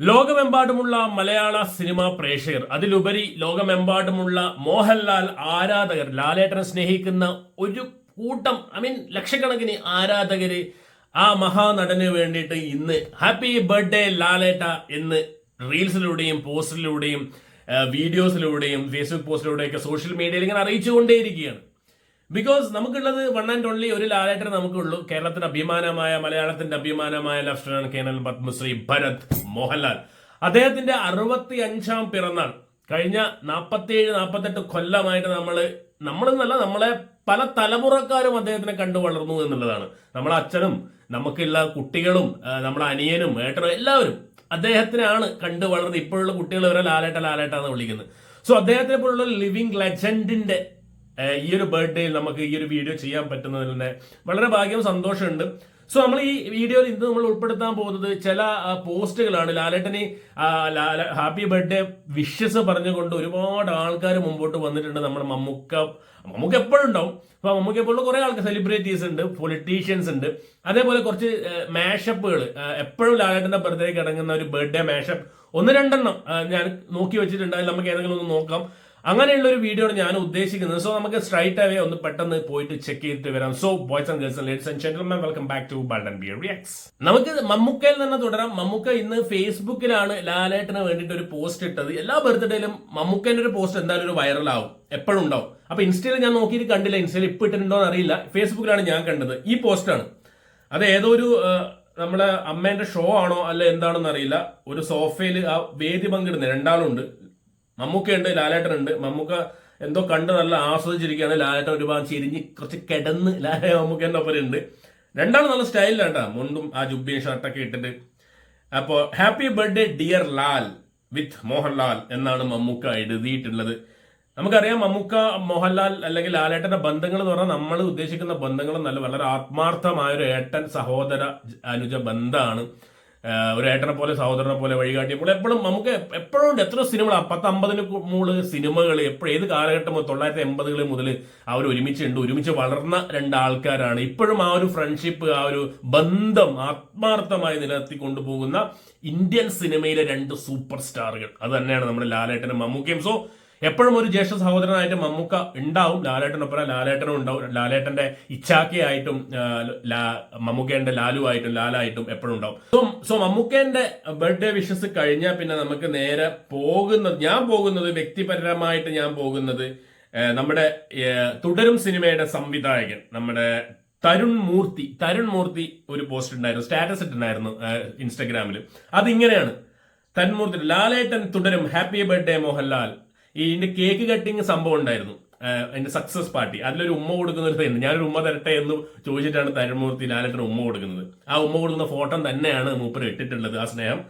ലോകമെമ്പാടുമുള്ള മലയാള സിനിമാ പ്രേക്ഷകർ അതിലുപരി ലോകമെമ്പാടുമുള്ള മോഹൻലാൽ ആരാധകർ ലാലേട്ടനെ സ്നേഹിക്കുന്ന ഒരു കൂട്ടം ഐ മീൻ ലക്ഷക്കണക്കിന് ആരാധകര് ആ മഹാനടന് വേണ്ടിയിട്ട് ഇന്ന് ഹാപ്പി ബർത്ത്ഡേ ലാലേട്ട എന്ന് റീൽസിലൂടെയും പോസ്റ്റിലൂടെയും വീഡിയോസിലൂടെയും ഫേസ്ബുക്ക് പോസ്റ്റിലൂടെയൊക്കെ സോഷ്യൽ മീഡിയയിൽ ഇങ്ങനെ അറിയിച്ചുകൊണ്ടേയിരിക്കുകയാണ്. ബിക്കോസ് നമുക്കുള്ളത് വൺ ആൻഡ് ഓൺലി ഒരു ലാലേട്ടനെ നമുക്കുള്ളൂ. കേരളത്തിന്റെ അഭിമാനമായ മലയാളത്തിന്റെ അഭിമാനമായ ലഫ്റ്റനന്റ് കേണൽ പത്മശ്രീ ഭരത്. മോഹൻലാൽ. അദ്ദേഹത്തിന്റെ അറുപത്തി അഞ്ചാം പിറന്നാൾ. കഴിഞ്ഞ നാൽപ്പത്തിയേഴ് നാൽപ്പത്തെട്ട് കൊല്ലമായിട്ട് നമ്മൾ നമ്മളെന്നല്ല നമ്മളെ പല തലമുറക്കാരും അദ്ദേഹത്തിനെ കണ്ടു വളർന്നു എന്നുള്ളതാണ്. നമ്മളെ അച്ഛനും നമുക്കുള്ള കുട്ടികളും നമ്മുടെ അനിയനും ഏട്ടനും എല്ലാവരും അദ്ദേഹത്തിനാണ് കണ്ടു വളർന്നത്. ഇപ്പോഴുള്ള കുട്ടികൾ വരെ ലാലേട്ട ലാലേട്ട എന്ന് വിളിക്കുന്നത്. സോ അദ്ദേഹത്തെ പോലുള്ള ലിവിങ് ലെജൻഡിന്റെ ഈ ഒരു ബർത്ത്ഡേയിൽ നമുക്ക് ഈ ഒരു വീഡിയോ ചെയ്യാൻ പറ്റുന്നതിൽ തന്നെ വളരെ ഭാഗ്യം സന്തോഷമുണ്ട് സോ നമ്മൾ ഈ വീഡിയോയിൽ ഇന്ന് നമ്മൾ ഉൾപ്പെടുത്താൻ പോകുന്നത് ചില പോസ്റ്റുകളാണ്. ലാലേട്ടനെ ഹാപ്പി ബർത്ത്ഡേ വിഷസ് പറഞ്ഞുകൊണ്ട് ഒരുപാട് ആൾക്കാർ മുമ്പോട്ട് വന്നിട്ടുണ്ട് നമ്മുടെ മമ്മൂക്ക. മമ്മൂക്ക എപ്പോഴും ഉണ്ടാവും. അപ്പൊ മമ്മൂക്ക എപ്പോഴും കുറെ ആൾക്കാർ സെലിബ്രിറ്റീസ് ഉണ്ട് പൊളിറ്റീഷ്യൻസ് ഉണ്ട്. അതേപോലെ കുറച്ച് മാഷപ്പുകൾ എപ്പോഴും ലാലേട്ടന്റെ ബർത്ത്ഡേക്ക് ഇടങ്ങുന്ന ഒരു ബർത്ത്ഡേ മാഷപ്പ് ഒന്ന് രണ്ടെണ്ണം ഞാൻ നോക്കി വെച്ചിട്ടുണ്ട്. അതിൽ നമുക്ക് ഏതെങ്കിലും ഒന്ന് നോക്കാം. അങ്ങനെയുള്ള ഒരു വീഡിയോ ആണ് ഞാൻ ഉദ്ദേശിക്കുന്നത്. സോ നമുക്ക് സ്ട്രൈറ്റ് അവേ ഒന്ന് പെട്ടെന്ന് പോയിട്ട് ചെക്ക് ചെയ്തിട്ട് വരാം. So boys and girls ladies and gentleman welcome back to ബൾഡൻ beer reacts നമുക്ക് മമ്മൂക്കയിൽ തന്നെ തുടരാം. മമ്മൂക്ക ഇന്ന് ഫേസ്ബുക്കിലാണ് ലാലേട്ടന് വേണ്ടിയിട്ട് ഒരു പോസ്റ്റ് ഇട്ടത്. എല്ലാ ബർത്ത്ഡേയിലും മമ്മൂക്കേന്റെ ഒരു പോസ്റ്റ് എന്തായാലും ഒരു വൈറലാവും എപ്പോഴും ഉണ്ടാവും. അപ്പൊ ഇൻസ്റ്റയിൽ ഞാൻ നോക്കിയിട്ട് കണ്ടില്ല. ഇൻസ്റ്റയിൽ ഇപ്പൊ ഇട്ടിട്ടുണ്ടോ എന്ന് അറിയില്ല. ഫേസ്ബുക്കിലാണ് ഞാൻ കണ്ടത്. ഈ പോസ്റ്റാണ് അത് ഏതോ ഒരു നമ്മുടെ അമ്മേന്റെ ഷോ ആണോ അല്ല എന്താണെന്ന് അറിയില്ല. ഒരു സോഫയിൽ ആ വേദി പങ്കിടുന്ന രണ്ടാളുണ്ട്. മമ്മൂക്കയുണ്ട് ലാലേട്ടനുണ്ട് മമ്മൂക്ക എന്തോ കണ്ട് നല്ല ആസ്വദിച്ചിരിക്കുകയാണ്. ലാലേട്ടൻ ഒരു ഒരുപാട് ചിരിഞ്ഞ് കുറച്ച് കിടന്ന് ലാലേ മമ്മൂക്കേന്റെ ഒപ്പം ഉണ്ട്. രണ്ടാളും നല്ല സ്റ്റൈലിലാണ് കേട്ടോ മുണ്ടും ആ ജുബിയും ഷർട്ടൊക്കെ ഇട്ടിട്ട്. അപ്പോൾ happy birthday dear Lal with Mohanlal എന്നാണ് മമ്മൂക്ക എഴുതിയിട്ടുള്ളത്. നമുക്കറിയാം മമ്മൂക്ക മോഹൻലാൽ അല്ലെങ്കിൽ ലാലേട്ടന്റെ ബന്ധങ്ങൾ എന്ന് പറഞ്ഞാൽ നമ്മൾ ഉദ്ദേശിക്കുന്ന ബന്ധങ്ങൾ നല്ല വളരെ ആത്മാർത്ഥമായ ഒരു ഏട്ടൻ സഹോദര അനുജ ബന്ധമാണ്. ഒരു ഏട്ടനെ പോലെ സഹോദരനെ പോലെ വഴികാട്ടിയപ്പോൾ എപ്പോഴും നമുക്ക് എപ്പോഴും എത്ര സിനിമകൾ പത്ത് അമ്പതിന് മൂൾ സിനിമകൾ എപ്പോഴും ഏത് കാലഘട്ടം തൊള്ളായിരത്തി എൺപതുകൾ മുതൽ അവർ ഒരുമിച്ചുണ്ട്. ഒരുമിച്ച് വളർന്ന രണ്ട് ആൾക്കാരാണ് ഇപ്പോഴും ആ ഒരു ഫ്രണ്ട്ഷിപ്പ് ആ ഒരു ബന്ധം ആത്മാർത്ഥമായി നിലനിർത്തി കൊണ്ടുപോകുന്ന ഇന്ത്യൻ സിനിമയിലെ രണ്ട് സൂപ്പർ സ്റ്റാറുകൾ അത് തന്നെയാണ് നമ്മുടെ ലാലേട്ടനും മമ്മൂക്കയും. സോ എപ്പോഴും ഒരു ജ്യേഷ്ഠ സഹോദരനായിട്ട് മമ്മൂക്ക ഉണ്ടാവും. ലാലേട്ടനൊപ്പം ലാലേട്ടനും ഉണ്ടാവും. ലാലേട്ടന്റെ ഇച്ചാക്കയായിട്ടും മമ്മൂക്കേന്റെ ലാലു ആയിട്ടും ലാലായിട്ടും എപ്പോഴും ഉണ്ടാവും. സോ സോ മമ്മൂക്കേന്റെ ബർത്ത്ഡേ വിഷസ് കഴിഞ്ഞാൽ പിന്നെ നമുക്ക് നേരെ പോകുന്നത് ഞാൻ പോകുന്നത് വ്യക്തിപരമായിട്ട് ഞാൻ പോകുന്നത് നമ്മുടെ തുടരും സിനിമയുടെ സംവിധായകൻ നമ്മുടെ തരുൺ മൂർത്തി. തരുൺ മൂർത്തി ഒരു പോസ്റ്റ് ഉണ്ടായിരുന്നു സ്റ്റാറ്റസ് ഇട്ടുണ്ടായിരുന്നു ഇൻസ്റ്റഗ്രാമിൽ അതിങ്ങനെയാണ്. തന്മൂർത്തി ലാലേട്ടൻ തുടരും. Happy birthday Mohanlal. ഇതിന്റെ കേക്ക് കട്ടിങ് സംഭവം ഉണ്ടായിരുന്നു. അതിന്റെ സക്സസ് പാർട്ടി അതിലൊരു ഉമ്മ കൊടുക്കുന്ന ഒരു തന്നെ ഞാനൊരു ഉമ്മ തരട്ടെ എന്ന് ചോദിച്ചിട്ടാണ് തരുമൂർത്തി ലാലേട്ടൻ ഉമ്മ കൊടുക്കുന്നത്. ആ ഉമ്മ കൊടുക്കുന്ന ഫോട്ടോ തന്നെയാണ് മൂപ്പർ ഇട്ടിട്ടുള്ളത് ആ സ്നേഹം.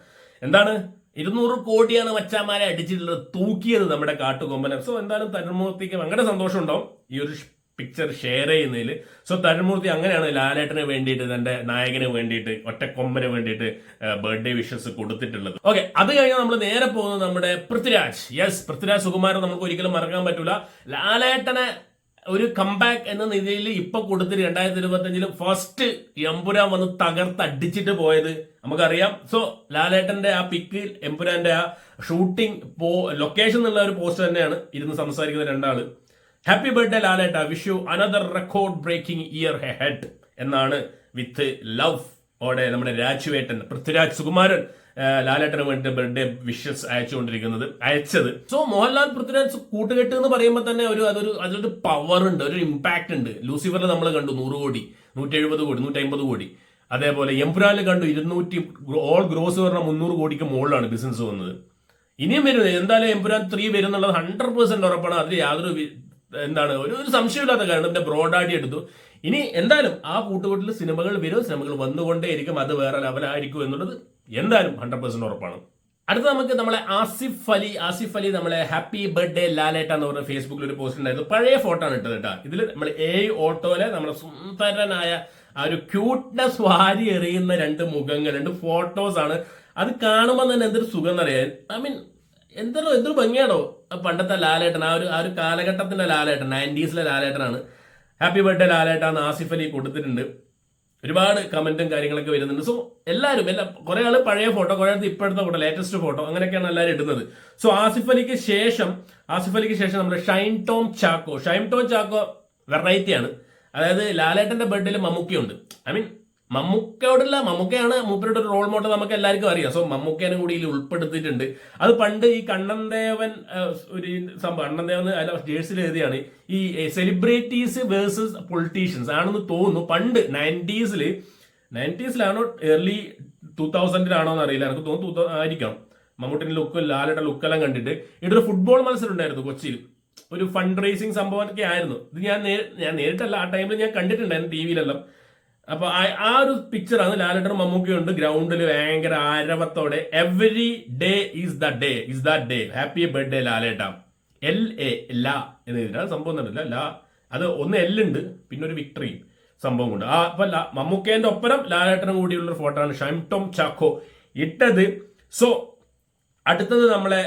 എന്താണ്? ഇരുന്നൂറ് കോടിയാണ് മച്ചാമാരെ അടിച്ചിട്ടുള്ളത് തൂക്കിയത് നമ്മുടെ കാട്ടുകൊമ്പനം. സോ എന്തായാലും തരുമൂർത്തിക്ക് ഭയങ്കര സന്തോഷം ഉണ്ടാവും ഈ ഒരു പിക്ചർ ഷെയർ ചെയ്യുന്നതിൽ സോ തരുമൂർത്തി അങ്ങനെയാണ് ലാലേട്ടന് വേണ്ടിയിട്ട് തന്റെ നായകന് വേണ്ടിയിട്ട് ഒറ്റക്കൊമ്പന് വേണ്ടിയിട്ട് ബർത്ത്ഡേ വിഷസ് കൊടുത്തിട്ടുള്ളത്. ഓക്കെ അത് കഴിഞ്ഞാൽ നമ്മൾ നേരെ പോകുന്നത് നമ്മുടെ പൃഥ്വിരാജ്. യെസ് പൃഥ്വിരാജ് സുകുമാരൻ നമുക്ക് ഒരിക്കലും മറക്കാൻ പറ്റൂല. ലാലേട്ടനെ ഒരു കംബാക്ക് എന്ന നിലയിൽ ഇപ്പൊ കൊടുത്തിട്ട് രണ്ടായിരത്തി ഇരുപത്തി അഞ്ചിൽ ഫസ്റ്റ് എമ്പുരാൻ വന്ന് തകർത്ത് അടിച്ചിട്ട് പോയത് നമുക്കറിയാം. സോ ലാലേട്ടന്റെ ആ പിക്ക് എമ്പുരാന്റെ ആ ഷൂട്ടിംഗ് പോ ലൊക്കേഷൻ എന്നുള്ള ഒരു പോസ്റ്റ് തന്നെയാണ് ഇരുന്ന് സംസാരിക്കുന്ന രണ്ടാൾ. ഹാപ്പി ബർത്ത്ഡേ ലാലേട്ട wish you another record breaking year ahead എന്നാണ് വിത്ത് ലവ് ഓടെ നമ്മുടെ രാജുവേട്ടൻ പൃഥ്വിരാജ് സുകുമാരൻ ലാലേട്ടന് വേണ്ടി ബർത്ത്ഡേ വിഷസ് അയച്ചുകൊണ്ടിരിക്കുന്നത് അയച്ചത്. സോ മോഹൻലാൽ പൃഥ്വിരാജ് കൂട്ടുകെട്ട് എന്ന് പറയുമ്പോൾ തന്നെ ഒരു അതൊരു അതിലൊരു പവർ ഉണ്ട് ഒരു ഇമ്പാക്ട് ഉണ്ട്. ലൂസിഫറിൽ നമ്മൾ കണ്ടു നൂറ് കോടി നൂറ്റി എഴുപത് കോടി നൂറ്റി അമ്പത് കോടി. അതേപോലെ എംപുരാനിൽ കണ്ടു ഇരുന്നൂറ്റി ഓൾ ഗ്രോസ് പറഞ്ഞ മുന്നൂറ് കോടിക്ക് മുകളിലാണ് ബിസിനസ് വന്നത്. ഇനിയും വരുന്നത് എന്തായാലും എംപുരാൻ ത്രീ വരുന്നുള്ളത് ഹൺഡ്രഡ് പെർസെന്റ് ഉറപ്പാണ്. അതിൽ യാതൊരു എന്താണ് ഒരു ഒരു സംശയമില്ലാത്ത കാരണം എന്റെ ബ്രോഡായിട്ട് എടുത്തു. ഇനി എന്തായാലും ആ കൂട്ടുകൂട്ടിൽ സിനിമകൾ വരും സിനിമകൾ വന്നുകൊണ്ടേയിരിക്കും അത് വേറെ ലെവലായിരിക്കും എന്നുള്ളത് എന്തായാലും ഹൺഡ്രഡ് പെർസെന്റ് ഉറപ്പാണ്. അടുത്ത നമുക്ക് നമ്മളെ ആസിഫ് അലി ആസിഫ് അലി നമ്മളെ ഹാപ്പി ബർത്ത്ഡേ ലാലേട്ട എന്ന് പറഞ്ഞ ഫേസ്ബുക്കിൽ ഒരു പോസ്റ്റ് ഉണ്ടായിരുന്നു. പഴയ ഫോട്ടോ ആണ് ഇട്ടത് കേട്ടോ. ഇതിൽ നമ്മൾ എ ഓട്ടോയിലെ നമ്മുടെ സുന്ദരനായ ആ ഒരു ക്യൂട്ട്നെസ് വാരി എറിയുന്ന രണ്ട് മുഖങ്ങൾ രണ്ട് ഫോട്ടോസ് ആണ്. അത് കാണുമ്പോൾ തന്നെ എന്തൊരു സുഖം എന്നറിയാൻ ഐ മീൻ എന്തോ എന്തൊരു ഭംഗിയാണോ? പണ്ടത്തെ ലാലേട്ടൻ ആ ഒരു ആ ഒരു കാലഘട്ടത്തിന്റെ ലാലേട്ടൻ നയന്റീസിലെ ലാലേട്ടനാണ്. ഹാപ്പി ബർത്ത്ഡേ ലാലേട്ടൻ ആസിഫ് അലി കൊടുത്തിട്ടുണ്ട്. ഒരുപാട് കമന്റും കാര്യങ്ങളൊക്കെ വരുന്നുണ്ട്. സോ എല്ലാവരും എല്ലാ കുറെ ആൾ പഴയ ഫോട്ടോ കുറെ ആൾ ഇപ്പോഴത്തെ ഫോട്ടോ ലേറ്റസ്റ്റ് ഫോട്ടോ അങ്ങനെയൊക്കെയാണ് എല്ലാവരും ഇടുന്നത്. സോ ആസിഫ് അലിക്ക് ശേഷം ആസിഫ് അലിക്ക് ശേഷം നമ്മുടെ ഷൈൻ ടോം ചാക്കോ ഷൈൻ ടോം ചാക്കോ വെറൈറ്റിയാണ് അതായത് ലാലേട്ടന്റെ ബർത്ത്ഡേയിൽ മമ്മൂക്കിയുണ്ട്. ഐ മീൻ മമ്മൂക്കയോടുള്ള മമ്മൂക്കയാണ് മൂപ്പരുടെ റോൾ മോഡൽ നമുക്ക് എല്ലാവർക്കും അറിയാം. സോ മമ്മൂക്കേനെ കൂടി ഇതിൽ ഉൾപ്പെടുത്തിയിട്ടുണ്ട്. അത് പണ്ട് ഈ കണ്ണൻദേവൻ ഒരു സംഭവം കണ്ണൻദേവൻ അല്ല ജേഴ്സിൽ എഴുതിയാണ്. ഈ സെലിബ്രിറ്റീസ് വേഴ്സസ് പൊളിറ്റീഷ്യൻസ് ആണെന്ന് തോന്നുന്നു. പണ്ട് നയന്റീസിൽ നയന്റീസിലാണോ ഏർലി ടൂ തൗസൻഡിലാണോ എന്ന് അറിയില്ല. എനിക്ക് തോന്നുന്നു ടൂ ആയിരിക്കണം. മമ്മൂട്ടിന്റെ ലുക്ക് ലാലയുടെ ലുക്കെല്ലാം കണ്ടിട്ട്. ഇവിടെ ഒരു ഫുട്ബോൾ മത്സരം ഉണ്ടായിരുന്നു കൊച്ചിയിൽ. ഒരു ഫണ്ട് റേസിംഗ് സംഭവമൊക്കെ ആയിരുന്നു. ഇത് ഞാൻ ഞാൻ നേരിട്ടല്ല. ആ ടൈമിൽ ഞാൻ കണ്ടിട്ടുണ്ടായിരുന്നു ടി വിയിലെല്ലാം അപ്പൊ ആ- ഒരു പിക്ചറാണ് ലാലേട്ടനും മമ്മൂക്കയുണ്ട് ഗ്രൗണ്ടിൽ ഭയങ്കര ആരവത്തോടെ every day is the day is the day happy birthday ലാലേട്ട. എൽ എ ല എന്ന് എഴുതിയിട്ടാണ് സംഭവം തന്നില്ല ല അത് ഒന്ന് എൽ ഉണ്ട്. പിന്നെ ഒരു വിക്ടറി സംഭവം കൊണ്ട് ആ അപ്പൊ മമ്മൂക്കേന്റെ ഒപ്പരം ലാലേട്ടനും കൂടിയുള്ള ഫോട്ടോ ആണ്. ഷംടോം ചാക്കോ ഇട്ടത്. സോ അടുത്തത് നമ്മളെ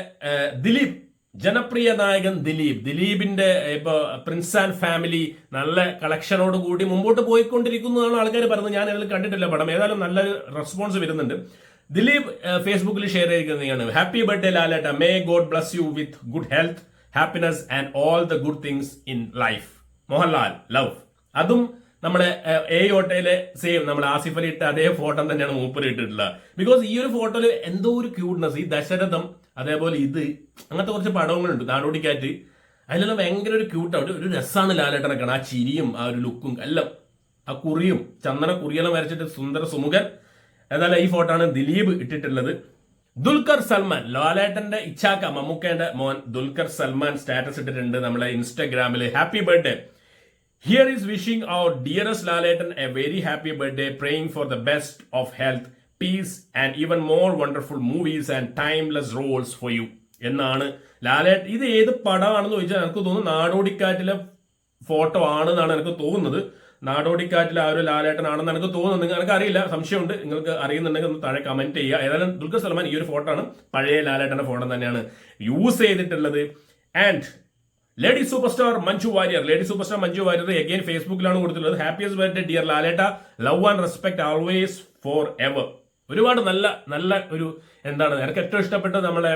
ദിലീപ്. ജനപ്രിയ നായകൻ ദിലീപ്. ദിലീപിന്റെ ഇപ്പൊ പ്രിൻസ് ആൻഡ് ഫാമിലി നല്ല കളക്ഷനോട് കൂടി മുമ്പോട്ട് പോയിക്കൊണ്ടിരിക്കുന്നു എന്നാണ് ആൾക്കാർ പറയുന്നത്. ഞാൻ അതിൽ കണ്ടിട്ടില്ല പടം. ഏതായാലും നല്ലൊരു റെസ്പോൺസ് വരുന്നുണ്ട്. ദിലീപ് ഫേസ്ബുക്കിൽ ഷെയർ ചെയ്തിരിക്കുന്നതാണ്. ഹാപ്പി ബർത്ത്ഡേ ലാലേട്ട may god bless you with good health happiness and all the good things in life Mohanlal love അതും നമ്മുടെ എ ഓട്ടയിലെ സെയിം നമ്മുടെ ആസിഫ് അലി ഇട്ട അതേ ഫോട്ടോ തന്നെയാണ് മൂപ്പർ ഇട്ടിട്ടുള്ളത്. ബിക്കോസ് ഈ ഒരു ഫോട്ടോയിൽ എന്തോ ഒരു ക്യൂട്ട്നെസ് ഈ ദശരഥം അതേപോലെ ഇത് അങ്ങനത്തെ കുറച്ച് പടങ്ങളുണ്ട് നാടോടിക്കാറ്റ്. അതിലെല്ലാം ഭയങ്കര ഒരു ക്യൂട്ടാണ് ഒരു രസമാണ് ലാലേട്ടനെ കാണാൻ. ആ ചിരിയും ആ ഒരു ലുക്കും എല്ലാം. ആ കുറിയും ചന്ദന കുറിയെല്ലാം വരച്ചിട്ട് സുന്ദര സുമുഖൻ. ഏതായാലും ഈ ഫോട്ടോ ആണ് ദിലീപ് ഇട്ടിട്ടുള്ളത്. ദുൽഖർ സൽമാൻ ലാലേട്ടന്റെ ഇച്ഛാക്ക മമ്മൂക്കേന്റെ മോൻ ദുൽഖർ സൽമാൻ സ്റ്റാറ്റസ് ഇട്ടിട്ടുണ്ട് നമ്മളെ ഇൻസ്റ്റാഗ്രാമിൽ happy birthday here is wishing our dearest Lalettan a very happy birthday praying for the best of health peace and even more wonderful movies and timeless roles for you എന്നാണ് ലാലേട്ട് ഇത് ഏത് പടമാണെന്ന് ചോദിച്ചാൽ എനിക്ക് തോന്നുന്നു നാടോടിക്കാറ്റിലെ ഫോട്ടോ ആണെന്നാണ് എനിക്ക് തോന്നുന്നത്. നാടോടിക്കാറ്റിലെ ആ ഒരു ലാലേട്ടനാണെന്ന് എനിക്ക് തോന്നുന്നു. നിങ്ങൾക്ക് അറിയില്ല സംശയമുണ്ട്. നിങ്ങൾക്ക് അറിയുന്നുണ്ടെങ്കിൽ ഒന്ന് താഴെ കമന്റ് ചെയ്യുക. ഏതായാലും ദുൽഖർ സൽമാൻ ഈ ഒരു ഫോട്ടോ ആണ് പഴയ ലാലേട്ടന്റെ ഫോട്ടോ തന്നെയാണ് യൂസ് ചെയ്തിട്ടുള്ളത്. And lady super star Manju Warrier. Lady super star Manju Warrier again ഫേസ്ബുക്കിലാണ് കൊടുത്തിട്ടുള്ളത്. ഹാപ്പിയസ്റ്റ് ബർത്ത്ഡേ ഡിയർ ലാലേട്ട. Love and respect always for ever ഒരുപാട് നല്ല നല്ല ഒരു എന്താണ് എനിക്ക് ഏറ്റവും ഇഷ്ടപ്പെട്ടത് നമ്മളെ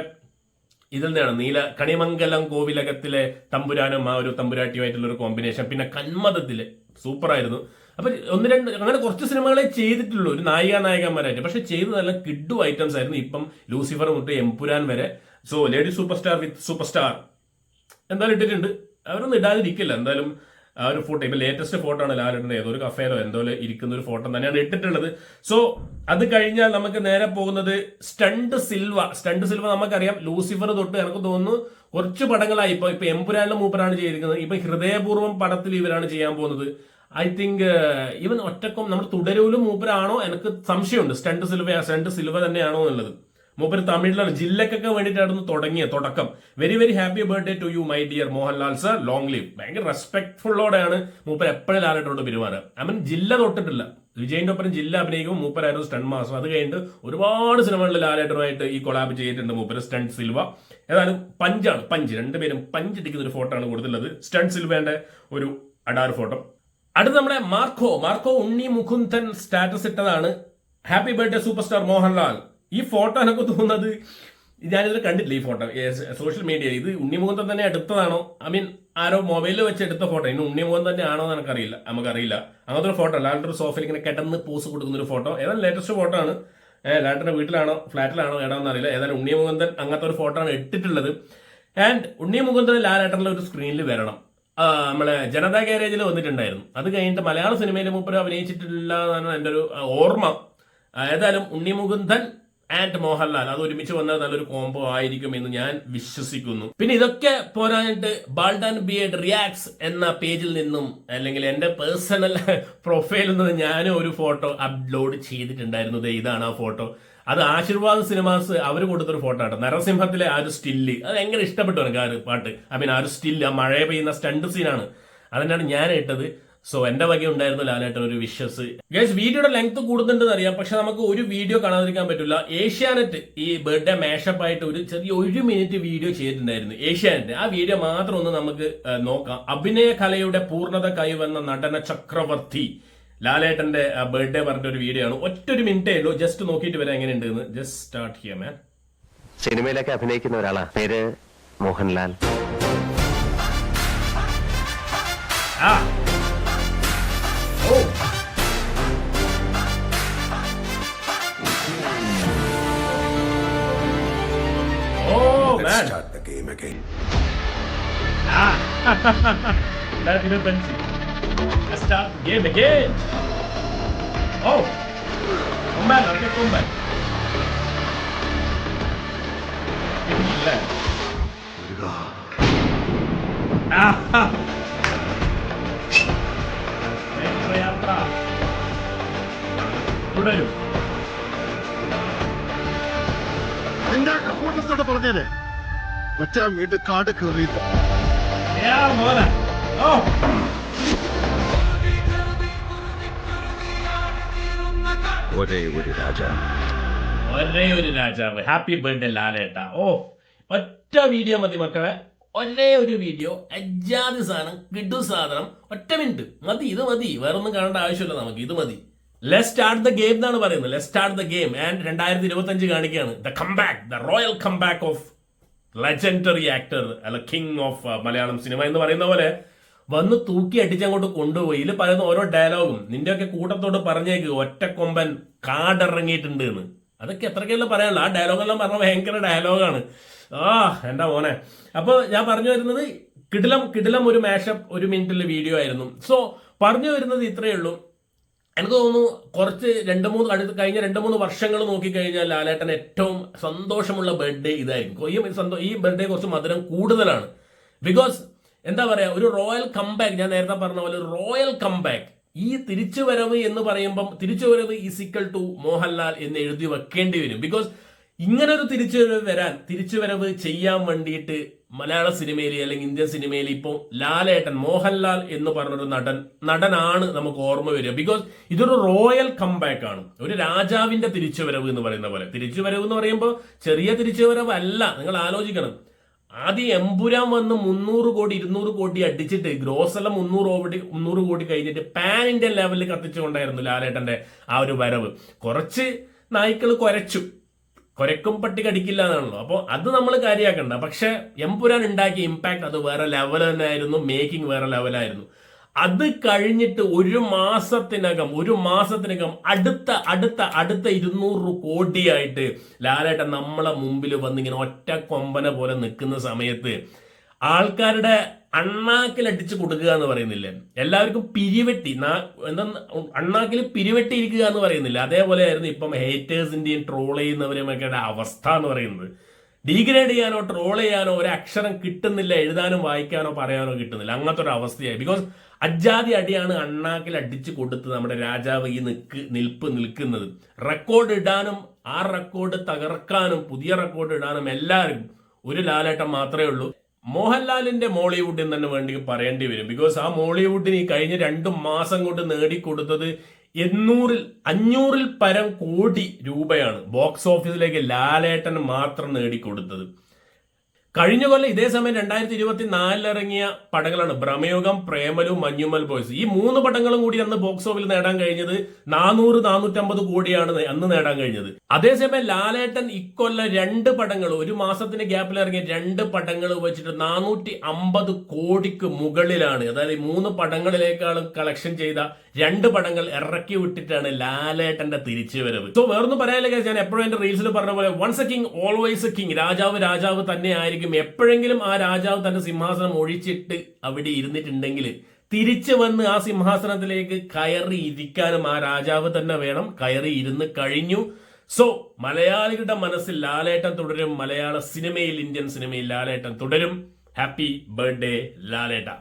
ഇതിൽ നിന്നാണ് നീല കണിമംഗലം കോവിലകത്തിലെ തമ്പുരാനും ആ ഒരു തമ്പുരാട്ടിയുമായിട്ടുള്ള ഒരു കോമ്പിനേഷൻ പിന്നെ കന്മതത്തിലെ സൂപ്പറായിരുന്നു. അപ്പൊ ഒന്ന് രണ്ട് അങ്ങനെ കുറച്ച് സിനിമകളെ ചെയ്തിട്ടുള്ളൂ ഒരു നായിക നായകന്മാരായിട്ട്. പക്ഷെ ചെയ്ത് നല്ല കിഡു ഐറ്റംസ് ആയിരുന്നു. ഇപ്പം ലൂസിഫർ മുട്ട് എംപുരാൻ വരെ. So lady super star with super star എന്തായാലും ഇട്ടിട്ടുണ്ട്. അവരൊന്നും ഇടാതിരിക്കില്ല. എന്തായാലും ആ ഒരു ഫോട്ടോ ഇപ്പൊ ലേറ്റസ്റ്റ് ഫോട്ടോ ആണ് ലാലിന്റെ ഏതോ ഒരു കഫേലോ എന്തോ ഇരിക്കുന്ന ഒരു ഫോട്ടോ തന്നെയാണ് ഇട്ടിട്ടുള്ളത്. സോ അത് കഴിഞ്ഞാൽ നമുക്ക് നേരെ പോകുന്നത് സ്റ്റണ്ട് സിൽവ സ്റ്റണ്ട് സിൽവ നമുക്കറിയാം ലൂസിഫർ തൊട്ട് എനിക്ക് തോന്നുന്നു കുറച്ച് പടങ്ങളായി. ഇപ്പൊ ഇപ്പൊ എമ്പുരാനിലെ മൂപ്പരാണ് ചെയ്തിരിക്കുന്നത്. ഇപ്പൊ ഹൃദയപൂർവം പടത്തിൽ ഇവരാണ് ചെയ്യാൻ പോകുന്നത്. ഐ തിങ്ക് ഇവൻ ഒറ്റക്കും നമ്മുടെ തുടരൂലും മൂപ്പരാണോ? എനിക്ക് സംശയമുണ്ട്. സ്റ്റണ്ട് സിൽവ സ്റ്റണ്ട് സിൽവ തന്നെയാണോ എന്നുള്ളത്. മൂപ്പര് തമിഴ്നാട് ജില്ലക്കൊക്കെ വേണ്ടിയിട്ടായിരുന്നു തുടങ്ങിയ തുടക്കം. Very very happy birthday to you my dear Mohanlal sir long live ഭയങ്കര റെസ്പെക്ട്ഫുള്ളോടെയാണ് മൂപ്പർ എപ്പോഴും ലാലിട്ടോട് പെരുമാറുക. മീൻ ജില്ല തൊട്ടിട്ടില്ല. വിജയിന്റെ ഒപ്പം ജില്ല അഭിനയിക്കും മൂപ്പരായിരുന്നു സ്റ്റൺ മാസം അത് കഴിഞ്ഞിട്ട് ഒരുപാട് സിനിമകളിൽ ലാലേട്ടനുമായിട്ട് ഈ കൊളാബ് ചെയ്തിട്ടുണ്ട് മൂപ്പര് സ്റ്റൺ സിൽവ. ഏതായാലും പഞ്ചാണ് പഞ്ച്. രണ്ടുപേരും പഞ്ച് ഇടിക്കുന്ന ഒരു ഫോട്ടോ ആണ് കൊടുത്തുള്ളത് സ്റ്റൺ സിൽവേന്റെ ഒരു അഡാർ ഫോട്ടോ അടുത്ത നമ്മുടെ Marco. Marco Unni Mukundan status ഇട്ടതാണ്. Happy birthday super star Mohanlal. ഈ ഫോട്ടോ എനിക്ക് തോന്നുന്നത് ഞാനിതിൽ കണ്ടിട്ടില്ല ഈ ഫോട്ടോ. സോഷ്യൽ മീഡിയയിൽ ഇത് ഉണ്ണിമുഖം തന്നെ എടുത്തതാണോ? ഐ മീൻ ആരോ മൊബൈലിൽ വെച്ച് എടുത്ത ഫോട്ടോ ഇനി ഉണ്ണിമുഖം തന്നെ ആണോ എന്ന് എനിക്കറിയില്ല. നമുക്കറിയില്ല. അങ്ങനത്തെ ഒരു ഫോട്ടോ ലാലിന്റെ ഒരു സോഫയിൽ ഇങ്ങനെ കിടന്ന് പോസ് കൊടുക്കുന്ന ഒരു ഫോട്ടോ ഏതായാലും ലേറ്റസ്റ്റ് ഫോട്ടോ ആണ്. ലാലിന്റെ വീട്ടിലാണോ? ഫ്ലാറ്റിലാണോ ഇടാന്ന് അറിയില്ല. ഏതായാലും ഉണ്ണിമുഖന്തൻ അങ്ങനത്തെ ഒരു ഫോട്ടോ ആണ് ഇട്ടിട്ടുള്ളത് ആൻഡ് ഉണ്ണിമുഖന്തൻ ലാലേട്ടനിലെ ഒരു സ്ക്രീനിൽ വരണം. നമ്മളെ ജനതാ ഗാരേജിൽ വന്നിട്ടുണ്ടായിരുന്നു. അത് കഴിഞ്ഞിട്ട് മലയാള സിനിമയിൽ മൂപ്പര് അഭിനയിച്ചിട്ടില്ല എന്നാണ് എന്റെ ഒരു ഓർമ്മ. ഏതായാലും ഉണ്ണിമുകുന്ദൻ ആൻഡ് മോഹൻലാൽ. അത് ഒരുമിച്ച് വന്നാൽ നല്ലൊരു കോംബോ ആയിരിക്കും എന്ന് ഞാൻ വിശ്വസിക്കുന്നു. പിന്നെ ഇതൊക്കെ പോരാഞ്ഞിട്ട് ബാൾഡാൻ ബിയഡ് റിയാക്ട്സ് എന്ന പേജിൽ നിന്നും അല്ലെങ്കിൽ എന്റെ പേഴ്സണൽ പ്രൊഫൈലിൽ നിന്ന് ഞാനും ഒരു ഫോട്ടോ അപ്ലോഡ് ചെയ്തിട്ടുണ്ടായിരുന്നത് ഇതാണ് ആ ഫോട്ടോ അത് ആശീർവാദ് സിനിമാസ് അവർ കൊടുത്തൊരു ഫോട്ടോ ആണ് നരസിംഹത്തിലെ ആ ഒരു സ്റ്റില്ല് അത് എങ്ങനെ ഇഷ്ടപ്പെട്ടു എനിക്ക് ആ ഒരു പാട്ട്. ഐ മീൻ ആ ഒരു സ്റ്റില്ല് ആ മഴ പെയ്യുന്ന സ്റ്റണ്ട് സീനാണ് അതിനാണ് ഞാൻ ഇട്ടത്. സോ എന്റെ വക ഉണ്ടായിരുന്നു ലാലേട്ടൻ ഒരു വിഷസ് ഗൈസ് വീഡിയോയുടെ ലെങ്ത് കൂടുന്നുണ്ടെന്ന് അറിയാം. പക്ഷെ നമുക്ക് ഒരു വീഡിയോ കാണാതിരിക്കാൻ പറ്റില്ല. ഏഷ്യാനെറ്റ് ഈ ബർത്ത്ഡേ മാഷപ്പായിട്ട് ഒരു ചെറിയ ഒരു മിനിറ്റ് വീഡിയോ ചെയ്തിട്ടുണ്ടായിരുന്നു. ഏഷ്യാനെറ്റ്. ആ വീഡിയോ മാത്രം ഒന്ന് നമുക്ക് നോക്കാം. അഭിനയ കലയുടെ പൂർണത കൈവന്ന നടന ചക്രവർത്തി ലാലേട്ടന്റെ ബർത്ത്ഡേ പറഞ്ഞ ഒരു വീഡിയോ ആണ്. ഒറ്റ ഒരു മിനിറ്റേ ഉള്ളൂ. ജസ്റ്റ് നോക്കിയിട്ട് വരാം എങ്ങനെയുണ്ട് എന്ന് ജസ്റ്റ് സ്റ്റാർട്ട് ചെയ്യാം മാൻ സിനിമയിലൊക്കെ അഭിനയിക്കുന്ന ഒരാളാ. പേര് മോഹൻലാൽ. ആ That didn't fancy. Let's start game again. Oh, come back, okay, come back. കിട്ടിയില്ല. ആഹാ. നേത്രയാത്ര. തുടരും നിന്റെ കൂട്ടത്തോട് പറഞ്ഞേരെ മറ്റാ വീട് കാട് കയറിയില്ല യാ മോനെ. ഓ. ഒരേ ഒരു രാജ ഒരേ ഒരു രാജാവ്. ഹാപ്പി ബർത്ത്ഡേ ലാലേട്ട. ഓ ഒറ്റ വീഡിയോ മതി മക്കളെ. ഒരേ ഒരു വീഡിയോ അജാതി സാധനം കിഡു സാധനം ഒറ്റ മിനിറ്റ് മതി ഇത് മതി. വേറെ ഒന്നും കാണേണ്ട ആവശ്യമില്ല നമുക്ക്. ഇത് മതി. ലെറ്റ് സ്റ്റാർട്ട് ദ ഗെയിം എന്നാണ് പറയുന്നത്. Let start the game and രണ്ടായിരത്തി ഇരുപത്തി അഞ്ച് കാണിക്കുകയാണ്. The comeback the royal comeback of legendary actor അല്ല കിങ് ഓഫ് മലയാളം സിനിമ എന്ന് പറയുന്ന പോലെ വന്ന് തൂക്കി അടിച്ചങ്ങോട്ട് കൊണ്ടുപോയി. ഇതിൽ പറയുന്ന ഓരോ ഡയലോഗും നിന്റെയൊക്കെ കൂട്ടത്തോട് പറഞ്ഞേക്ക് ഒറ്റക്കൊമ്പൻ കാടിറങ്ങിയിട്ടുണ്ട് എന്ന്. അതൊക്കെ എത്രക്കെല്ലാം പറയാനുള്ളൂ ആ ഡയലോഗെല്ലാം പറഞ്ഞ ഭയങ്കര ഡയലോഗാണ് ആ എന്റെ മോനെ. അപ്പോൾ ഞാൻ പറഞ്ഞു വരുന്നത് കിടിലം കിടിലം ഒരു മാഷപ്പ് ഒരു മിനിറ്റുള്ള വീഡിയോ ആയിരുന്നു. സോ പറഞ്ഞു വരുന്നത് ഇത്രയേ ഉള്ളൂ. എനിക്ക് തോന്നുന്നു കുറച്ച് രണ്ട് മൂന്ന് അടുത്ത് കഴിഞ്ഞ രണ്ട് മൂന്ന് വർഷങ്ങൾ നോക്കിക്കഴിഞ്ഞാൽ ലാലേട്ടൻ ഏറ്റവും സന്തോഷമുള്ള ബർത്ത്ഡേ ഇതായിരിക്കും. ഈ സന്തോ ഈ ബർത്ത്ഡേ കുറച്ച് മധുരം കൂടുതലാണ്. ബിക്കോസ് എന്താ പറയുക ഒരു റോയൽ കംബാക്ക് ഞാൻ നേരത്തെ പറഞ്ഞ പോലെ റോയൽ കംബാക്ക് ഈ തിരിച്ചുവരവ് എന്ന് പറയുമ്പം തിരിച്ചുവരവ് ഈസിക്കൽ ടു മോഹൻലാൽ എന്ന് എഴുതി വെക്കേണ്ടി വരും. ബിക്കോസ് ഇങ്ങനെ ഒരു തിരിച്ചുവരവ് വരാൻ തിരിച്ചുവരവ് ചെയ്യാൻ വേണ്ടിയിട്ട് മലയാള സിനിമയിൽ അല്ലെങ്കിൽ ഇന്ത്യൻ സിനിമയിൽ ഇപ്പോൾ ലാലേട്ടൻ മോഹൻലാൽ എന്ന് പറഞ്ഞൊരു നടൻ നടനാണ് നമുക്ക് ഓർമ്മ വരിക. ബിക്കോസ് ഇതൊരു റോയൽ കംബാക്ക് ആണ്. ഒരു രാജാവിന്റെ തിരിച്ചുവരവ് എന്ന് പറയുന്ന പോലെ. തിരിച്ചുവരവ് എന്ന് പറയുമ്പോൾ ചെറിയ തിരിച്ചുവരവ് അല്ല നിങ്ങൾ ആലോചിക്കണം. ആദ്യം എമ്പുരാൻ വന്ന് മുന്നൂറ് കോടി ഇരുന്നൂറ് കോടി അടിച്ചിട്ട് ഗ്രോസ് എല്ലാം മുന്നൂറ് കോടി മുന്നൂറ് കോടി കഴിഞ്ഞിട്ട് പാൻ ഇന്ത്യൻ ലെവലിൽ കത്തിച്ചുകൊണ്ടായിരുന്നു ലാലേട്ടന്റെ ആ ഒരു വരവ്. കുറച്ച് നായ്ക്കൾ കുരച്ചു. കുരക്കും പട്ടി കടിക്കില്ല എന്നാണല്ലോ അപ്പോൾ അത് നമ്മൾ കാര്യമാക്കണ്ട പക്ഷെ എംപുരാൻ ഉണ്ടാക്കിയ ഇമ്പാക്ട് അത് വേറെ ലെവൽ തന്നെ ആയിരുന്നു മേക്കിംഗ് വേറെ ലെവലായിരുന്നു അത് കഴിഞ്ഞിട്ട് ഒരു മാസത്തിനകം ഒരു മാസത്തിനകം അടുത്ത അടുത്ത അടുത്ത ഇരുന്നൂറ് കോടിയായിട്ട് ലാലേട്ടൻ നമ്മളെ മുമ്പിൽ വന്നിങ്ങനെ ഒറ്റ കൊമ്പനെ പോലെ നിൽക്കുന്ന സമയത്ത് ആൾക്കാരുടെ അണ്ണാക്കിൽ അടിച്ചു കൊടുക്കുക എന്ന് പറയുന്നില്ല? എല്ലാവർക്കും പിരിവെട്ടി എന്താ അണ്ണാക്കിൽ പിരിവെട്ടി ഇരിക്കുക എന്ന് പറയുന്നില്ല? അതേപോലെ ആയിരുന്നു ഇപ്പം ഹേറ്റേഴ്സിന്റെയും ട്രോൾ ചെയ്യുന്നവരെയും ഒക്കെ അവസ്ഥ എന്ന് പറയുന്നത്. ഡീഗ്രേഡ് ചെയ്യാനോ ട്രോൾ ചെയ്യാനോ ഒരു അക്ഷരം കിട്ടുന്നില്ല എഴുതാനും വായിക്കാനോ പറയാനോ കിട്ടുന്നില്ല. അങ്ങനത്തെ ഒരു അവസ്ഥയായി. ബിക്കോസ് അജാതി അടിയാണ് അണ്ണാക്കിൽ അടിച്ചു കൊടുത്ത് നമ്മുടെ രാജാവ് ഈ നിൽക്ക് നിൽപ്പ് നിൽക്കുന്നത്. റെക്കോർഡ് ഇടാനും ആ റെക്കോർഡ് തകർക്കാനും പുതിയ റെക്കോർഡ് ഇടാനും എല്ലാവരും ഒരു ലാലേട്ടം മാത്രമേ ഉള്ളൂ. മോഹൻലാലിന്റെ മോളിവുഡിൽ തന്നെ വേണ്ടി പറയേണ്ടി വരും. ബിക്കോസ് ആ മോളിവുഡിന് ഈ കഴിഞ്ഞ രണ്ട് മാസം കൊണ്ട് നേടിക്കൊടുത്തത് എണ്ണൂറിൽ അഞ്ഞൂറിൽ പരം കോടി രൂപയാണ്. ബോക്സ് ഓഫീസിലേക്ക് ലാലേട്ടൻ മാത്രം നേടിക്കൊടുത്തത്. കഴിഞ്ഞ കൊല്ലം ഇതേ സമയം രണ്ടായിരത്തി ഇരുപത്തി നാലിൽ ഇറങ്ങിയ പടങ്ങളാണ്. ഭ്രമയോഗം പ്രേമലു മഞ്ഞുമൽ ബോയ്സ് ഈ മൂന്ന് പടങ്ങളും കൂടി അന്ന് ബോക്സ് ഓഫിൽ നേടാൻ കഴിഞ്ഞത് നാനൂറ് നാനൂറ്റമ്പത് കോടിയാണ് അന്ന് നേടാൻ കഴിഞ്ഞത്. അതേസമയം ലാലേട്ടൻ ഇക്കൊല്ലം രണ്ട് പടങ്ങൾ ഒരു മാസത്തിന്റെ ഗ്യാപ്പിൽ ഇറങ്ങിയ രണ്ട് പടങ്ങൾ വെച്ചിട്ട് നാനൂറ്റി അമ്പത് കോടിക്ക് മുകളിലാണ്. അതായത് ഈ മൂന്ന് പടങ്ങളിലേക്കാളും കളക്ഷൻ ചെയ്ത രണ്ട് പടങ്ങൾ ഇറക്കി വിട്ടിട്ടാണ് ലാലേട്ടന്റെ തിരിച്ചുവരവ്. സോ വേറൊന്നും പറയാനില്ല. ഞാൻ എപ്പോഴും എന്റെ റീൽസിൽ പറഞ്ഞ പോലെ once a king always a king രാജാവ് രാജാവ് തന്നെ ആയിരിക്കും എപ്പോഴെങ്കിലും ആ രാജാവ് തന്റെ സിംഹാസനം ഒഴിച്ചിട്ട് അവിടെ ഇരുന്നിട്ടുണ്ടെങ്കിൽ തിരിച്ചു വന്ന് ആ സിംഹാസനത്തിലേക്ക് കയറി ഇരിക്കാനും ആ രാജാവ് തന്നെ വേണം. കയറി ഇരുന്ന് കഴിഞ്ഞു. സോ മലയാളികളുടെ മനസ്സിൽ ലാലേട്ടൻ തുടരും. മലയാള സിനിമയിൽ ഇന്ത്യൻ സിനിമയിൽ ലാലേട്ടൻ തുടരും. ഹാപ്പി ബർത്ത്ഡേ ലാലേട്ട.